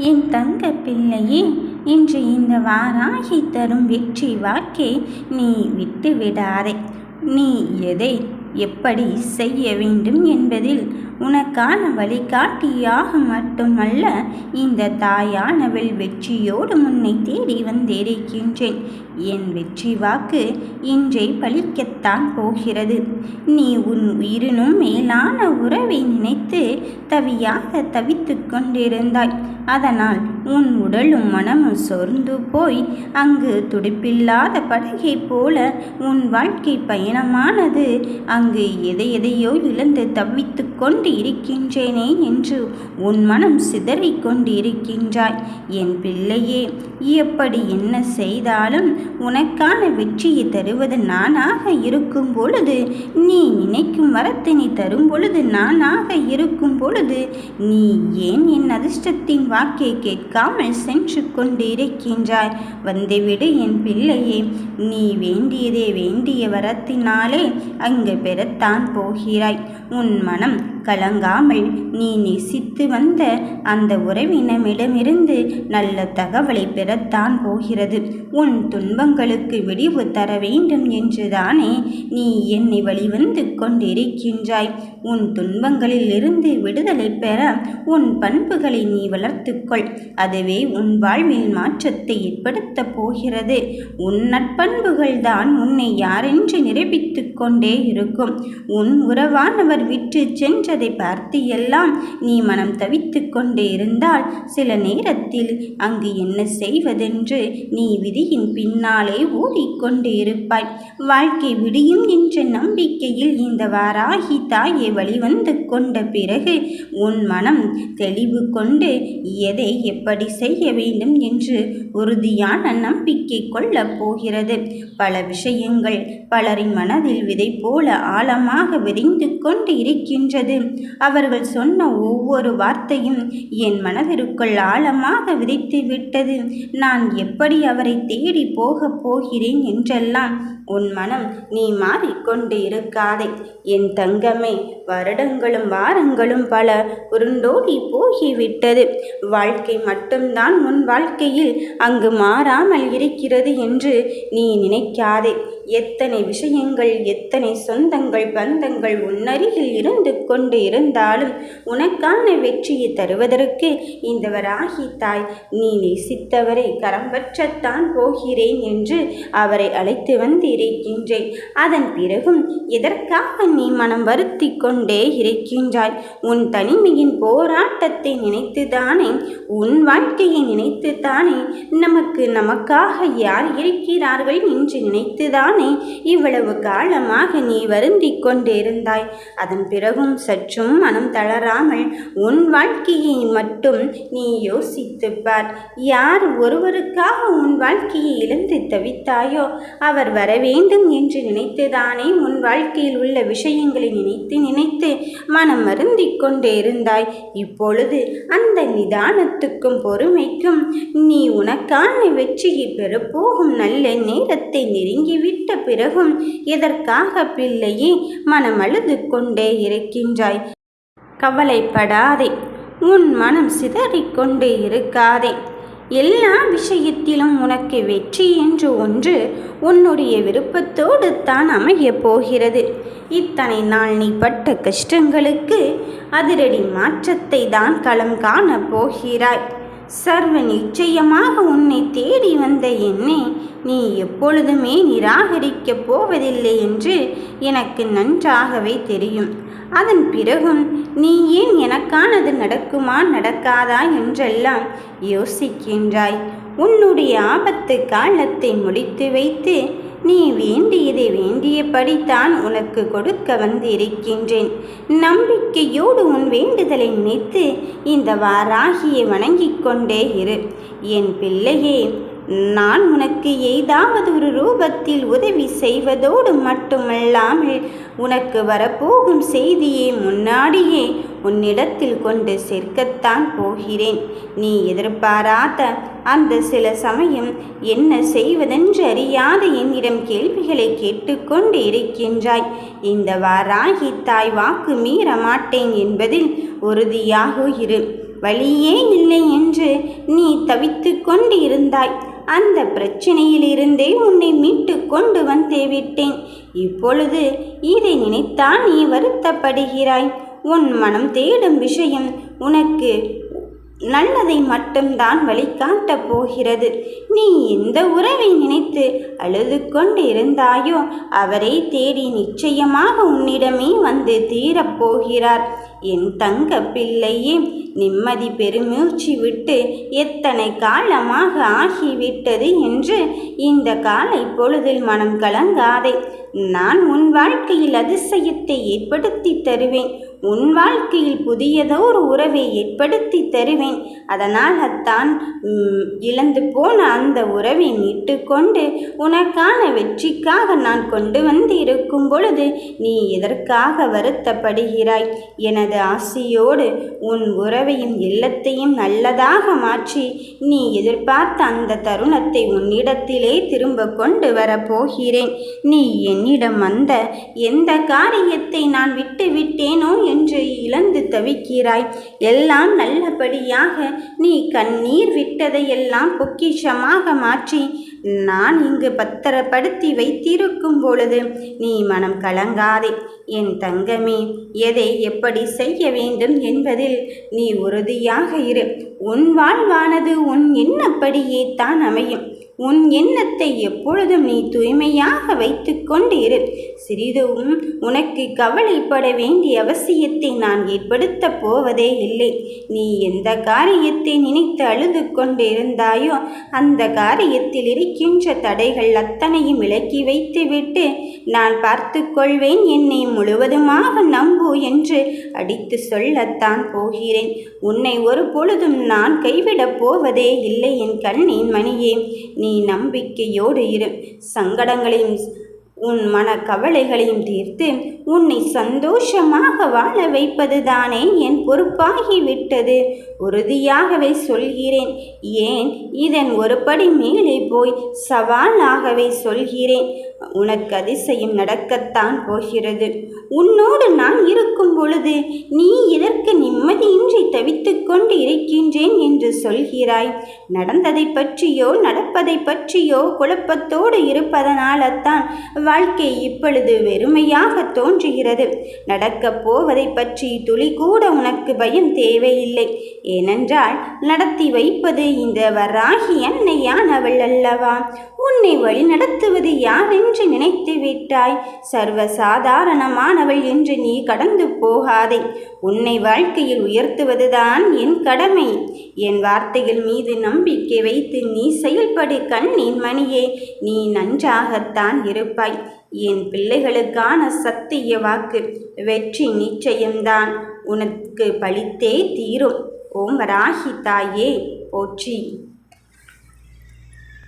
என் தங்க பிள்ளையே இன்று இந்த வாராகி தரும் வெற்றி வாக்கை நீ விட்டு விடாதே நீ எதை எப்படி செய்ய வேண்டும் என்பதில் உனக்கான வழிகாட்டியாக மட்டுமல்ல இந்த தாயானவள் வெற்றியோடு முன்னை தேடி வந்திருக்கின்றேன். என் வெற்றி வாக்கு இன்றை பலிக்கத்தான் போகிறது. நீ உன் உயிரினும் மேலான உறவை நினைத்து தவியாக தவித்து கொண்டிருந்தாய். அதனால் உன் உடலும் மனமும் சொர்ந்து போய் அங்கு துடிப்பில்லாத படகை போல உன் வாழ்க்கை பயணமானது. அங்கு எதை எதையோ இழந்து தவித்து கொண்டு இருக்கின்றேனே என்று உன் மனம் சிதறிக் கொண்டு இருக்கின்றாய் என் பிள்ளையே எப்படி என்ன செய்தாலும் உனக்கான வெற்றியை தருவது நானாக இருக்கும் பொழுது நீ நினைக்கும் வரத்தினை தரும் பொழுது நானாக இருக்கும் பொழுது நீ ஏன் என் அதிர்ஷ்டத்தின் வாக்கை கேட்காமல் சென்று கொண்டிருக்கின்றாய். வந்துவிடு என் பிள்ளையே நீ வேண்டியதே வேண்டிய வரத்தினாலே அங்கு பெறத்தான் போகிறாய். உன் மனம் கலங்காமல் நீ நேசித்து வந்த அந்த உறவினமிடமிருந்து நல்ல தகவலை பெறத்தான் போகிறது. உன் துன்பங்களுக்கு விடிவு தர வேண்டும் என்றுதானே நீ என்னை வழிவந்து கொண்டிருக்கின்றாய். உன் துன்பங்களில் இருந்து விடுதலை பெற உன் பண்புகளை நீ வளர்த்துக்கொள். அதுவே உன் வாழ்வில் மாற்றத்தை ஏற்படுத்தப் போகிறது. உன் நற்பண்புகள் தான் உன்னை யாரென்று நிரூபித்து கொண்டே இருக்கும். உன் உறவானவர் விட்டு சென்றதை பார்த்து எல்லாம் நீ மனம் தவித்து கொண்டே இருந்தால் சில நேரத்தில் அங்கு என்ன செய்வதென்று நீ விதியின் பின்னாலே ஓடிக்கொண்டே இருப்பாய். வாழ்க்கை விடியும் என்ற நம்பிக்கையில் இந்த வாராகி தாயை வழிவந்து கொண்ட பிறகு உன் மனம் தெளிவு கொண்டு எதை எப்படி செய்ய வேண்டும் என்று உறுதியான நம்பிக்கை கொள்ளப் போகிறது. பல விஷயங்கள் பலரின் மனதில் விதை போல ஆழமாக விதைந்து கொண்டு இருக்கின்றது. அவர்கள் சொன்ன ஒவ்வொரு வார்த்தையும் என் மனதிற்குள் ஆழமாக விதைத்து விட்டது. நான் எப்படி அவரை தேடி போகப் போகிறேன் என்றெல்லாம் உன் மனம் நீ மாறிக்கொண்டு இருக்காதே. என் தங்கமே வருடங்களும் வாரங்களும் பல உருண்டோடி போகிவிட்டது. வாழ்க்கை மட்டும்தான் உன் வாழ்க்கையில் அங்கு மாறாமல் இருக்கிறது என்று நீ நினைக்காதே. எத்தனை விஷயங்கள் எத்தனை சொந்தங்கள் பந்தங்கள் உன்னருகில் இருந்து கொண்டு இருந்தாலும் உனக்கான வெற்றியை தருவதற்கு இந்த வராகி தாய் நீ நேசித்தவரை கரம்பற்றத்தான் போகிறேன் என்று அவரை அழைத்து வந்திருக்கின்றேன். அதன் பிறகும் எதற்காக நீ மனம் வருத்தி கொண்டு இருக்கின்றாய். உன் தனிமையின் போராட்டத்தை நினைத்துதானே உன் வாழ்க்கையை நினைத்துதானே நமக்கு நமக்காக யார் இருக்கிறார்கள் என்று நினைத்துதானே இவ்வளவு காலமாக நீ வருந்திக் கொண்டிருந்தாய். அதன் பிறகும் சற்றும் மனம் தளராமல் உன் வாழ்க்கையை மட்டும் நீ யோசித்துப்பார் யார் ஒருவருக்காக உன் வாழ்க்கையை இழந்து தவித்தாயோ அவர் வர வேண்டும் என்று நினைத்துதானே உன் வாழ்க்கையில் உள்ள விஷயங்களை நினைத்து நினை நினைத்து மனம் வருந்திக் கொண்டிருந்தாய் இப்பொழுது அந்த நிதானத்துக்கும் பொறுமைக்கும் நீ உனக்கான வெற்றியை பெறப்போகும் நல்ல நேரத்தை நெருங்கிவிட்ட பிறகும் எதற்காக பிள்ளையே மனம் அழுது கொண்டே இருக்கின்றாய்? கவலைப்படாதே. உன் மனம் சிதறிக்கொண்டே இருக்காதே. எல்லா விஷயத்திலும் உனக்கு வெற்றி என்று ஒன்று உன்னுடைய விருப்பத்தோடு தான் அமையப் போகிறது. இத்தனை நாள் நீ பட்ட கஷ்டங்களுக்கு அதிரடி மாற்றத்தை தான் களம் காணப் போகிறாய். சர்வ நிச்சயமாக உன்னை தேடி வந்த என்னை நீ எப்பொழுதுமே நிராகரிக்கப் போவதில்லை என்று எனக்கு நன்றாகவே தெரியும். அதன் பிறகும் நீ ஏன் எனக்கானது நடக்குமா நடக்காதா என்றெல்லாம் யோசிக்கின்றாய். உன்னுடைய ஆபத்து காலத்தை முடித்து வைத்து நீ வேண்டியதை வேண்டியபடித்தான் உனக்கு கொடுக்க வந்திருக்கின்றேன். நம்பிக்கையோடு உன் வேண்டுதலை நினைத்து இந்த வாராகியை வணங்கிக் கொண்டே இரு. என் பிள்ளையே நான் உனக்கு ஏதாவது ஒரு ரூபத்தில் உதவி செய்வதோடு மட்டுமல்லாமல் உனக்கு வரப்போகும் செய்தியை முன்னாடியே உன்னிடத்தில் கொண்டு சேர்க்கத்தான் போகிறேன். நீ எதிர்பாராத அந்த சில சமயம் என்ன செய்வதென்று அறியாத என்னிடம் கேள்விகளை கேட்டுக்கொண்டு இருக்கின்றாய். இந்த வாராகி தாய் வாக்கு மீற மாட்டேன் என்பதில் உறுதியாக இரு. வழியே இல்லை என்று தவித்து கொண்டு இருந்தாய். அந்த பிரச்சனையிலிருந்தே உன்னை மீட்டு கொண்டு வந்தே விட்டேன். இப்பொழுது இதை நினைத்தான் நீ வருத்தப்படுகிறாய். உன் மனம் தேடும் விஷயம் உனக்கு நல்லதை மட்டும்தான் வழிகாட்டப் போகிறது. நீ எந்த உறவை நினைத்து அழுது கொண்டு இருந்தாயோ அவரை தேடி நிச்சயமாக உன்னிடமே வந்து தீரப்போகிறார் என் தங்க பிள்ளையே நிம்மதி பெருமூச்சு விட்டு எத்தனை காலமாக ஆகிவிட்டது என்று இந்த காலை பொழுதில் மனம் கலங்காதே. நான் உன் வாழ்க்கையில் அதிசயத்தை ஏற்படுத்தி தருவேன். உன் வாழ்க்கையில் புதியதோ ஒரு உறவை ஏற்படுத்தி தருவேன். அதனால் அத்தான் இழந்து போன அந்த உறவை மீட்டு கொண்டு உனக்கான வெற்றிக்காக நான் கொண்டு வந்து இருக்கும் பொழுது நீ எதற்காக வருத்தப்படுகிறாய்? எனது ஆசையோடு உன் உறவையும் இல்லத்தையும் நல்லதாக மாற்றி நீ எதிர்பார்த்த அந்த தருணத்தை உன்னிடத்திலே திரும்ப கொண்டு வரப்போகிறேன் நீ என்னிடம் வந்த எந்த காரியத்தை நான் விட்டு விட்டேனோ என்று இழந்து தவிக்கிறாய். எல்லாம் நல்லபடியாக நீ கண்ணீர் விட்டதையெல்லாம் பொக்கிஷமாக மாற்றி நான் இங்கு பத்திரப்படுத்தி வைத்திருக்கும் பொழுது நீ மனம் கலங்காதே. என் தங்கமே எதை எப்படி செய்ய வேண்டும் என்பதில் நீ உறுதியாக இரு. உன் வாழ்வானது உன் எண்ணப்படியே தான் அமையும். உன் எண்ணத்தை எப்பொழுதும் நீ தூய்மையாக வைத்து கொண்டு இரு. சிறிதும் உனக்கு கவலைப்பட வேண்டிய அவசியத்தை நான் ஏற்படுத்தப் போவதே இல்லை. நீ எந்த காரியத்தை நினைத்து அழுது கொண்டு இருந்தாயோ அந்த காரியத்தில் இருக்கின்ற தடைகள் அத்தனையும் விலக்கி வைத்துவிட்டு நான் பார்த்து கொள்வேன் என்னை முழுவதுமாக நம்பு என்று அடித்து சொல்லத்தான் போகிறேன். உன்னை ஒரு பொழுதும் நான் கைவிடப் போவதே இல்லை என் கண்ணின் மணியே. நீ நம்பிக்கையோடு இரு. சங்கடங்களையும் உன் மன கவலைகளையும் தீர்த்து உன்னை சந்தோஷமாக வாழ வைப்பதுதானே என் பொறுப்பாகிவிட்டது. உறுதியாகவே சொல்கிறேன். ஏன்? இதன் ஒருபடி மேலே போய் சவாலாகவே சொல்கிறேன். உனக்கு அதிசயம் நடக்கத்தான் போகிறது. உன்னோடு நான் இருக்கும் பொழுது நீ இதற்கு நிம்மதியின்றி தவித்து கொண்டு இருக்கின்றேன் என்று சொல்கிறாய். நடந்ததை பற்றியோ நடப்பதை பற்றியோ குழப்பத்தோடு இருப்பதனால்தான் வாழ்க்கை இப்பொழுது வெறுமையாக தோன்றுகிறது. நடக்கப் போவதை பற்றி துளி கூட உனக்கு பயம் தேவையில்லை. ஏனென்றால் நடத்தி வைப்பது இந்த வராகி அன்னையானவள் அல்லவா? உன்னை வழி நடத்துவது யார் என்று நினைத்து விட்டாய். சர்வ சாதாரணமானவள் என்று நீ கடந்து போகாதே. உன்னை வாழ்க்கையில் உயர்த்துவதுதான் என் கடமை. என் வார்த்தைகள் மீது நம்பிக்கை வைத்து நீ செயல்படு கண்ணின் மணியே. நீ நன்றாகத்தான் இருப்பாய். என் பிள்ளைகளுக்கான சத்திய வாக்கு வெற்றி நிச்சயம்தான். உனக்கு பழித்தே தீரும். ஓம் ராகி தாயே. போற்றி.